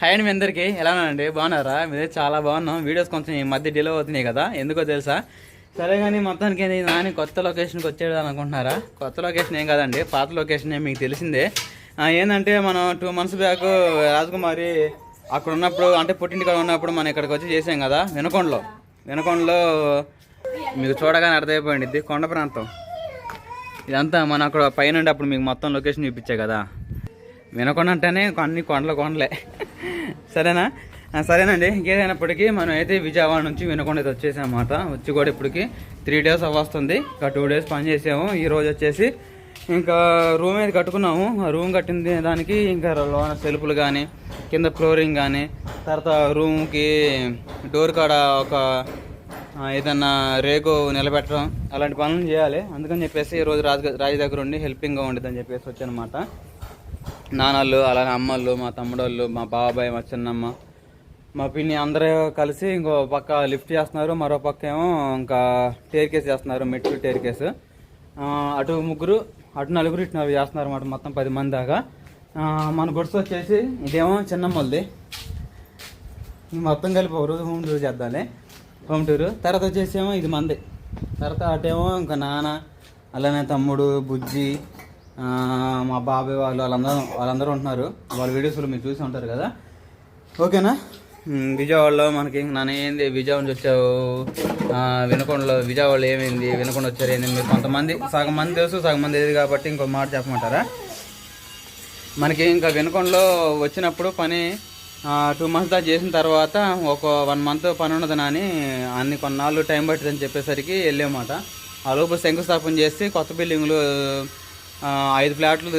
Hi అండి మీ అందరికీ. ఎలా అండి బాగున్నారా? మీరే చాలా బాగున్నాం. వీడియోస్ కొంచెం ఈ మధ్య డిలే అవుతున్నాయి కదా. ఎందుకో తెలుసా? సరే కానీ మొత్తానికి ఏంది? నాని కొత్త లొకేషన్కి వచ్చేది అనుకుంటున్నారా కొత్త లొకేషన్ ఏం కాదండి. పాత లొకేషన్ మీకు తెలిసిందే. ఏంటంటే మనం టూ మంత్స్ బ్యాక్ రాజకుమారి అక్కడ ఉన్నప్పుడు అంటే పుట్టింటికాడ ఉన్నప్పుడు మనం ఇక్కడికి వచ్చి చేసాం కదా వినకొండలో. వినకొండలో మీకు చూడగానే అర్థమైపోయింది. కొండ ప్రాంతం. ఇదంతా మనం అక్కడ పైన అప్పుడు మీకు మొత్తం లొకేషన్ చూపించా కదా. వినకొండ అంటేనే అన్ని కొండలు కొండలే. సరేనా? సరేనండి. ఇంకేదైనప్పటికీ మనం అయితే విజయవాడ నుంచి వినకొండ అయితే వచ్చేసాం వచ్చి కూడా ఇప్పటికి త్రీ డేస్ అవ్వస్తుంది. ఇంకా టూ డేస్ పని చేసాము. ఈ రోజు వచ్చేసి ఇంకా రూమ్ అయితే కట్టుకున్నాము. ఆ రూమ్ కట్టిన దానికి ఇంకా లోన సెల్ఫ్లు కానీ కింద ఫ్లోరింగ్ కానీ తర్వాత రూమ్కి డోర్ కాడ ఒక ఏదన్నా రేకు నిలబెట్టడం అలాంటి పనులు చేయాలి. అందుకని చెప్పేసి ఈ రోజు రాజు రాజు దగ్గర ఉండి హెల్పింగ్గా ఉండేదని చెప్పేసి వచ్చానమాట. నాన్నలు అలానే అమ్మళ్ళు మా తమ్ముడోళ్ళు మా బాబాయ్ మా చిన్నమ్మ మా పిన్ని అందరూ కలిసి ఇంకో పక్క లిఫ్ట్ చేస్తున్నారు. మరో పక్క ఏమో ఇంకా టేర్ కేస్ చేస్తున్నారు మెట్లు టేర్ కేసు అటు ముగ్గురు అటు నలుగురు ఇటు నలుగురు చేస్తున్నారు అన్నమాట మొత్తం పది మంది దాకా. మన గుడిసె వచ్చేసి ఇదేమో చిన్నమ్మల్ది. మొత్తం కలిపి ఒక రోజు హోమ్ టూర్ చేద్దాంలే. హోమ్ టూర్ తర్వాత వచ్చేసేమో ఇది మంది. తర్వాత అటేమో ఇంకా నాన్న అలానే తమ్ముడు బుజ్జి మా బాబాయ్ వాళ్ళు వాళ్ళందరూ వాళ్ళందరూ ఉంటున్నారు. వాళ్ళ వీడియోస్లో మీరు చూసి ఉంటారు కదా? ఓకేనా? విజయవాడలో మనకి నాన్న ఏంది? విజయవాడ నుంచి వచ్చావు. వినకొండలో విజయవాడలో ఏమైంది? వినకొండ వచ్చారు ఏంది? మీరు కొంతమంది సగం మంది తెలుసు సగం మంది తెలియదు కాబట్టి ఇంకో మాట చెప్పమంటారా? మనకి ఇంకా వినకొండలో వచ్చినప్పుడు పని టూ మంత్స్ దాకా చేసిన తర్వాత ఒక వన్ మంత్ పని ఉండదు అని అన్ని కొన్నాళ్ళు టైం పట్టిందని చెప్పేసరికి వెళ్ళామాట ఆ లోపు శంకుస్థాపన చేసి కొత్త బిల్డింగ్లు ఐదు ఫ్లాట్లు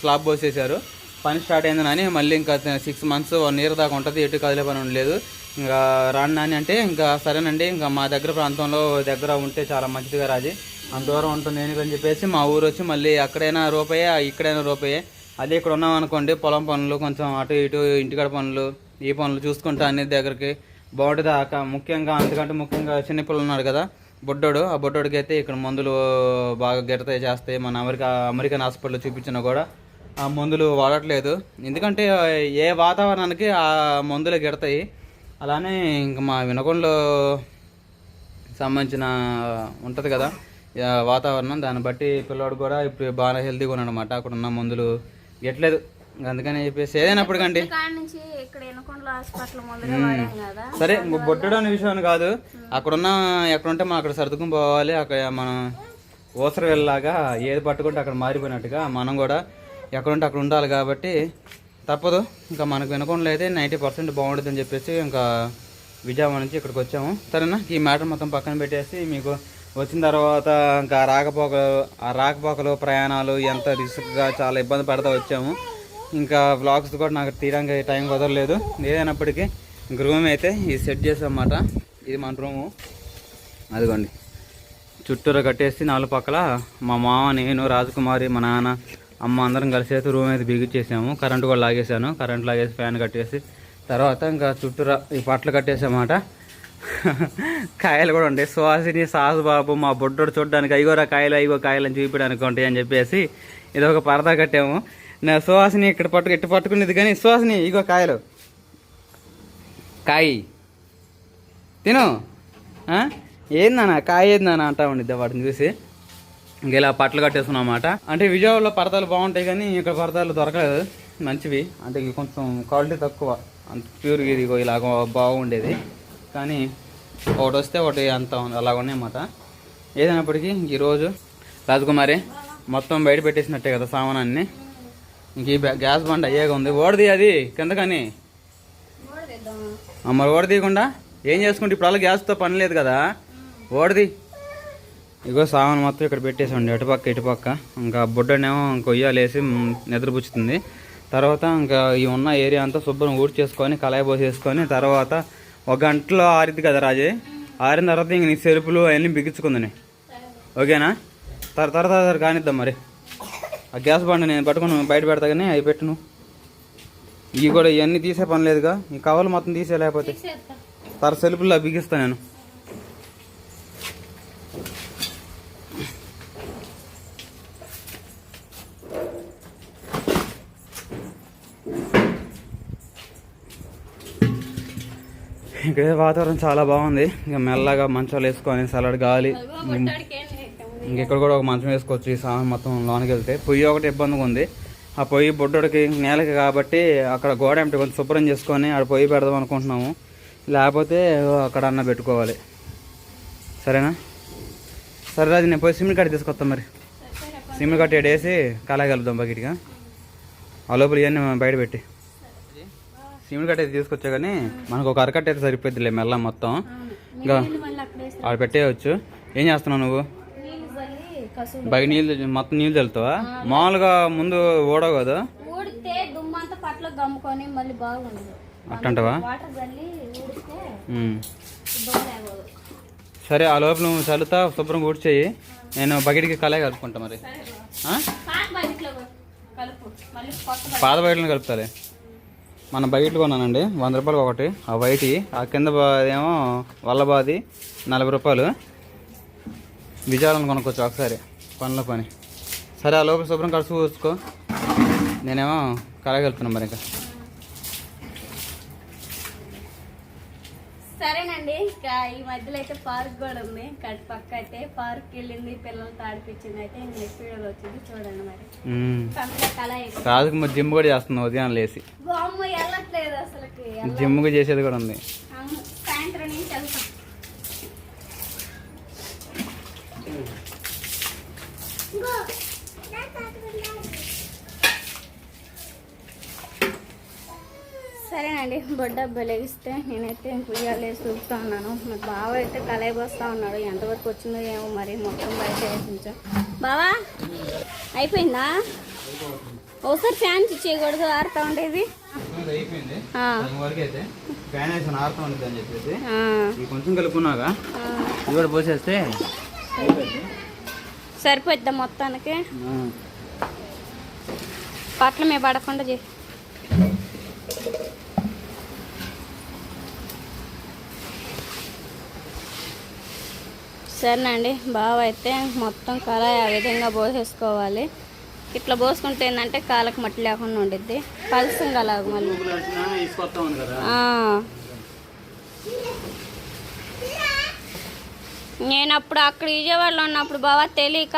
స్లాబ్ పోసేశారు. పని స్టార్ట్ అయిందని మళ్ళీ ఇంకా సిక్స్ మంత్స్ వన్ ఇయర్ దాకా ఉంటుంది ఎటు కదిలే పని ఉండలేదు. ఇంకా రాను నాని అంటే ఇంకా సరేనండి ఇంకా మా దగ్గర ప్రాంతంలో దగ్గర ఉంటే చాలా మంచిదిగా రాజీ. అంత దూరం ఉంటుంది అని చెప్పేసి మా ఊరు వచ్చి మళ్ళీ అక్కడైనా రూపాయే ఇక్కడైనా రూపాయే. అదే ఇక్కడ ఉన్నాం అనుకోండి పొలం పనులు కొంచెం అటు ఇటు ఇంటికాడ పనులు ఈ పనులు చూసుకుంటా అన్ని దగ్గరికి. బాగుంటుంది ముఖ్యంగా అందుకంటే ముఖ్యంగా చిన్నపిల్లలు ఉన్నారు కదా. బొడ్డోడు ఆ బొడ్డోడికి అయితే ఇక్కడ మందులు బాగా గెడతాయి చేస్తాయి మన అమెరికా అమెరికన్ హాస్పిటల్లో చూపించినా కూడా ఆ మందులు వాడట్లేదు. ఎందుకంటే ఏ వాతావరణానికి ఆ మందులు గెడతాయి. అలానే ఇంకా మా వినకొండలో సంబంధించిన ఉంటుంది కదా వాతావరణం. దాన్ని బట్టి పిల్లోడు కూడా ఇప్పుడు బాగా హెల్తీగా ఉన్నాడు అనమాట అక్కడ ఉన్న మందులు గెట్లేదు అందుకని చెప్పేసి ఏదైనప్పటికండి కాడ. సరే ఇంకో బొట్టడు అనే విషయం కాదు. అక్కడున్న ఎక్కడుంటే మనం అక్కడ సర్దుకుని పోవాలి. అక్కడ మనం ఊసర వెళ్ళలాగా ఏది పట్టుకుంటే అక్కడ మారిపోయినట్టుగా మనం కూడా ఎక్కడుంటే అక్కడ ఉండాలి కాబట్టి తప్పదు. ఇంకా మనకు వినకుండా అయితే నైంటీ పర్సెంట్ బాగుంటుందని చెప్పేసి ఇంకా విజయవాడ నుంచి ఇక్కడికి వచ్చాము. సరేనా? ఈ మ్యాటర్ మొత్తం పక్కన పెట్టేసి మీకు వచ్చిన తర్వాత ఇంకా రాకపోకలు ఆ రాకపోకలు ప్రయాణాలు ఎంత రిస్క్గా చాలా ఇబ్బంది పడతా వచ్చాము. ఇంకా వ్లాగ్స్ కూడా నాకు తీయడానికి టైం కుదరలేదు. ఏదైనప్పటికీ ఇంక రూమ్ అయితే ఇది సెట్ చేసామన్నమాట ఇది మన రూము అదిగోండి. చుట్టూరు కట్టేసి నాలుగు పక్కల మా మామ నేను రాజకుమారి మా నాన్న అమ్మ అందరం కలిసి అయితే రూమ్ అయితే బిగించేసాము కరెంటు కూడా లాగేసాను కరెంట్ లాగేసి ఫ్యాన్ కట్టేసి. తర్వాత ఇంకా చుట్టూరా ఈ పట్లు కట్టేసామాట కాయలు కూడా ఉంటాయి. సుహాసిని సాసు బాబు మా బొడ్డోడు చూడడానికి అయ్యోరా కాయలు అయ్యో కాయలు అని చూపించడానికి ఉంటాయి అని చెప్పేసి ఇది ఒక పరదా కట్టాము. నా సువాసిని ఇక్కడ పట్టుకు ఇట్టు పట్టుకునేది కానీ సువాసిని ఇగో కాయలు. కాయి. తిను. ఆ? ఏందన్నా కాయ ఏందన్నా అంటా ఉండిద్ది వాటిని చూసి. ఇంక ఇలా పట్లు కట్టేసుకున్నాం అన్నమాట. అంటే విజయవాడలో పరదాలు బాగుంటాయి కానీ ఇక్కడ పరదాలు దొరకలేదు. మంచివి. అంటే ఇవి కొంచెం క్వాలిటీ తక్కువ. అంత ప్యూర్ ఇది ఇలా ఇలాగ బాగుండేది. కానీ ఒకటి వస్తే ఒకటి అంత అలాగ ఉన్నాయన్నమాట ఏదైనప్పటికీ ఈరోజు రాజకుమారి మొత్తం బయట పెట్టేసినట్టే కదా సామానాన్ని. ఇంక ఈ బ్యా- గ్యాస్ బండ అయ్యేగా ఉంది. ఓడది అది కిందకని. ఆ, మరి ఓడదీయకుండా ఏం చేసుకుంటే ఇప్పుడు అలా గ్యాస్తో పని లేదు కదా? ఓడది. ఇగో సామాన్ మొత్తం ఇక్కడ పెట్టేసండి అటుపక్క ఇటుపక్క ఇంకా బుడ్డనేమో కొయ్యాలేసి నిద్రపుచ్చుతుంది తర్వాత ఇంకా ఈ ఉన్న ఏరియా అంతా శుభ్రం ఊడ్చేసుకొని కళాయి పోసేసుకొని తర్వాత ఒక గంటలో ఆరిద్ది కదా రాజే? ఆరిన తర్వాత ఇంక నీ సెరుపులు అవన్నీ బిగించుకుందని. ఓకేనా? తర్వాత తర్వాత కానిద్దాం మరి. ఆ గ్యాస్ బండ నేను పట్టుకొని బయట పెడతా కానీ అవి పెట్టును ఇవి కూడా ఇవన్నీ తీసే పని లేదుగా. ఈ కవర్లు మొత్తం తీసే లేకపోతే తర సెల్పుల్లో బిగిస్తా నేను. ఇక్కడ వాతావరణం చాలా బాగుంది. ఇంకా మెల్లగా మంచాలు వేసుకొని సలాడ్ గాలి. ఇంకెక్కడ కూడా ఒక మంచం వేసుకోవచ్చు ఈ సామాన్ మొత్తం లోనికి వెళ్తే. పొయ్యి ఒకటి ఇబ్బందిగా ఉంది. ఆ పొయ్యి బొడ్డోడికి నేలకి కాబట్టి అక్కడ గోడ ఏమిటి కొంచెం శుభ్రం చేసుకొని ఆడ పొయ్యి పెడదాం అనుకుంటున్నాము. లేకపోతే అక్కడ అన్న పెట్టుకోవాలి. సరేనా? సరే రాజు నేను పోయి సిమెంట్ కట్టి తీసుకొస్తాను మరి. సిమెంట్ కట్టి వేసి కళాయి కలుపుదాం బకెట్గా ఆ? లోపల ఇవన్నీ బయట పెట్టి. సిమెంట్ కట్టి అయితే తీసుకొచ్చా కానీ మనకు ఒక అరకట్ట అయితే సరిపోద్దిలే మెల్ల మొత్తం. ఇంకా ఆడ పెట్టేయచ్చు. ఏం చేస్తున్నావు నువ్వు? బయట నీళ్ళు మొత్తం నీళ్ళు చల్లుతావా మామూలుగా ముందు ఓడవు కదా? ఊడితే దుమ్మంతా పట్ల గమ్ముకొని మళ్ళీ బాగుండదు. అట్టంటవా? సరే ఆ లోపల నువ్వు చల్లుతా శుభ్రం కూర్చేయి నేను బకెట్కి కళాయి కలుపుకుంటా మరి? పాత బకెట్లను కలుపుతాలే. మన బకెట్లు కొన్నానండి. వంద రూపాయలు ఒకటి. ఆ వైటి. ఆ కింద ఏమో వల్లబాది నలభై రూపాయలు. విజయాలను కొనుక్కోవచ్చు ఒకసారి. పనిలో పని. సరే ఆ లోపల శుభ్రం కలుసు కూర్చుకో. నేనేమో కళాయి కలుపుతున్నాను మరి ఇంకా. సరేనండి ఇంకా ఈ మధ్యలో అయితే పార్క్ కూడా ఉంది. కట్ పక్క అయితే పార్క్ వెళ్ళింది పిల్లలతో ఆడిపించింది అయితే నెక్స్ట్ వీడియోలో వచ్చింది చూడండి మరి. మరి జిమ్ కూడా చేస్తున్నావు ఉదయం వెళ్ళట్లేదు ఎల్ల- జిమ్ చేసేది కూడా ఉంది అవును, సాయంత్రం నుంచి వెళ్తాం సరేనండి బొడ్డ బెలిగిస్తే నేనైతే ఉయ్యాలే చూపుతా ఉన్నాను. మా బావ అయితే కలయి పోస్తా ఉన్నాడు. ఎంతవరకు వచ్చిందో ఏమో మరి మొత్తం బయట వేసించా. బావా అయిపోయిందా? ఒకసారి ఫ్యాన్ చేయకూడదు ఆరుతా ఉండేది. అయిపోయింది. ఫ్యాన్ అని చెప్పేసి కొంచెం కలుపుకున్నాగా. కూడా పోసేస్తే అయిపోయింది. సరిపోద్దా మొత్తానికి? పట్ల మీద పడకుండా చే సరేనండి బావ అయితే మొత్తం కళాయి ఆ విధంగా పోసేసుకోవాలి. ఇట్లా పోసుకుంటే ఏంటంటే కాళ్ళకి మట్టి లేకుండా ఉండిద్ది. పలసం అలాగ మళ్ళీ తీసుకొస్తా ఉంది కదా ఆ. నేను అప్పుడు అక్కడ విజయవాడలో ఉన్నప్పుడు బాగా తెలియక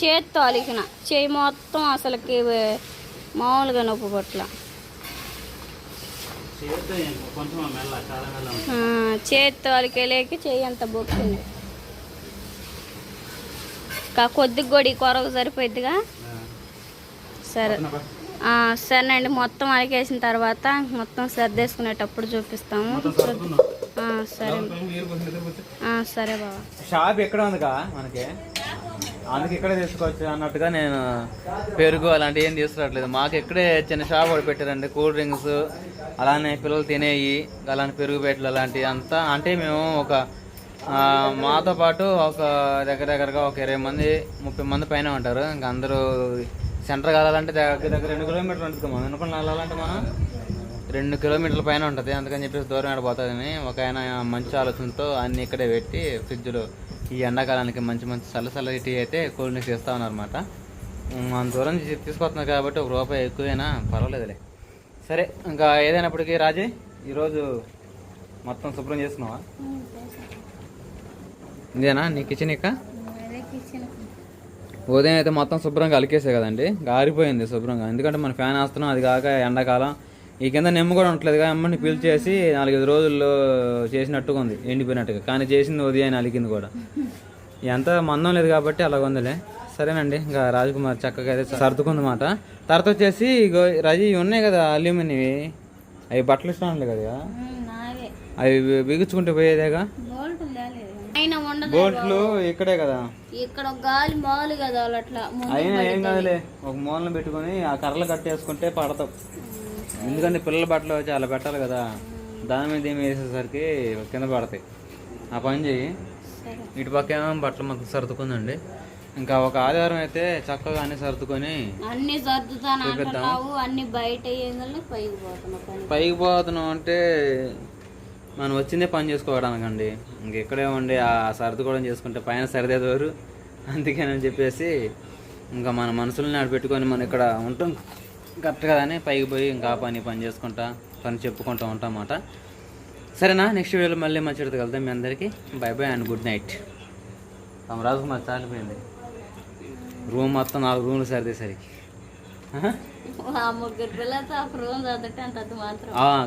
చేత్తో అలికిన. చేయి మొత్తం అసలుకి మామూలుగా నొప్పి పట్ల. చేత్తో అలికేలేకి చెయ్యి అంత బొక్కింది. కా కొద్దిగా కూడా ఈ కొరకు సరిపోయిద్దిగా? సరే. సరేనండి మొత్తం అలికేసిన తర్వాత మొత్తం సర్దేసుకునేటప్పుడు చూపిస్తాము. సరే. బాబా షాప్ ఎక్కడ ఉందిగా మనకి? అందుకే ఇక్కడే తీసుకోవచ్చు అన్నట్టుగా నేను పెరుగు అలాంటివి ఏం తీసుకురావట్లేదు. మాకు ఇక్కడే చిన్న షాప్ ఒకటి పెట్టారండి కూల్ డ్రింక్స్ అలానే పిల్లలు తినేవి అలాంటి పెరుగు పెట్టలు అలాంటివి అంతా. అంటే మేము ఒక మాతో పాటు ఒక దగ్గర దగ్గరగా ఒక ఇరవై మంది ముప్పై మంది పైన ఉంటారు. ఇంకా అందరూ సెంటర్ కావాలంటే దగ్గర దగ్గర రెండు కిలోమీటర్లు ఉంటుంది మనం. అనుకున్న వెళ్ళాలంటే మనం? రెండు కిలోమీటర్ల పైన ఉంటుంది. అందుకని చెప్పేసి దూరం ఆడిపోతుందని ఒక ఆయన మంచి ఆలోచనతో అన్ని ఇక్కడే పెట్టి ఫ్రిడ్జ్లో ఈ ఎండాకాలానికి మంచి మంచి చల్ల టీ అయితే కూల్ డ్రింక్స్ ఇస్తా ఉన్నారన్నమాట. మన దూరం తీసుకొస్తున్నారు కాబట్టి ఒక రూపాయి ఎక్కువైనా పర్వాలేదులే. సరే ఇంకా ఏదైనప్పటికీ రాజే ఈరోజు మొత్తం శుభ్రం చేసుకున్నావా? ఇదేనా నీ కిచెన్ ఇక? ఉదయం అయితే మొత్తం శుభ్రంగా అలికేసే కదండి. ఆరిపోయింది శుభ్రంగా. ఎందుకంటే మన ఫ్యాన్ వేస్తున్నాం. అది కాక ఎండాకాలం ఈ కింద నిమ్మ కూడా ఉండట్లేదు అమ్మని పీల్చేసి నాలుగైదు రోజుల్లో చేసినట్టుగా ఉంది. ఎండిపోయినట్టుగా. కానీ చేసింది ఉదయం అలికింది కూడా. ఎంత మందం లేదు కాబట్టి అలాగ ఉందిలే. సరేనండి ఇంకా రాజకుమార్ చక్కగా అయితే సర్దుకుంది మాట. తర్వాత వచ్చేసి ఇగో రజీ ఇవి ఉన్నాయి కదా అల్యూమినివి అవి బట్టలు ఇష్టం కదా నావే. అవి బిగుచుకుంటూ పోయేదేగా? బోట్లు ఇక్కడే కదా. ఇక్కడ ఒక గాలి మాలు కదా వాళ్ళు అట్లా ముందు అయినా ఏం కాదులే. ఒక మూలను పెట్టుకొని ఆ కర్రలు కట్టేసుకుంటే పడతావు. ఎందుకంటే పిల్లల బట్టలు చాలా పెట్టాలి కదా. దాని మీద ఏమి వేసేసరికి కింద పడతాయి. ఆ పని సరే ఇటు పక్క ఏమో బట్టలు మొత్తం సర్దుకుందండి. ఇంకా ఒక ఆదివారం అయితే చక్కగా అన్ని సర్దుకొని అన్ని సర్దుతాను అన్ని బయట పైకి పోతున్నాం అంటే మనం వచ్చిందే పని చేసుకోవడానికండి. ఇంక ఇక్కడే ఉండి ఆ సర్దుకోవడం చేసుకుంటే పైన సరిదేదోరు. అందుకేనని చెప్పేసి ఇంకా మన మనసులను ఆడ పెట్టుకొని మనం ఇక్కడ ఉంటాం. కరెక్ట్ కదా పైకి పోయి ఇంకా పని పని చేసుకుంటా పని చెప్పుకుంటూ ఉంటాం అన్నమాట. సరేనా నెక్స్ట్ వీడియోలో మళ్ళీ మంచి కలుద్దాం. మీ అందరికీ bye bye and good night తమ రాజకుమార్ చాలిపోయింది. రూమ్ మొత్తం నాలుగు రూమ్లు సరిదేసరికి.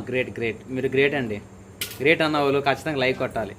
గ్రేట్ గ్రేట్ మీరు గ్రేట్ అండి. గ్రేట్ అన్న వాళ్ళు ఖచ్చితంగా లైక్ కొట్టాలి.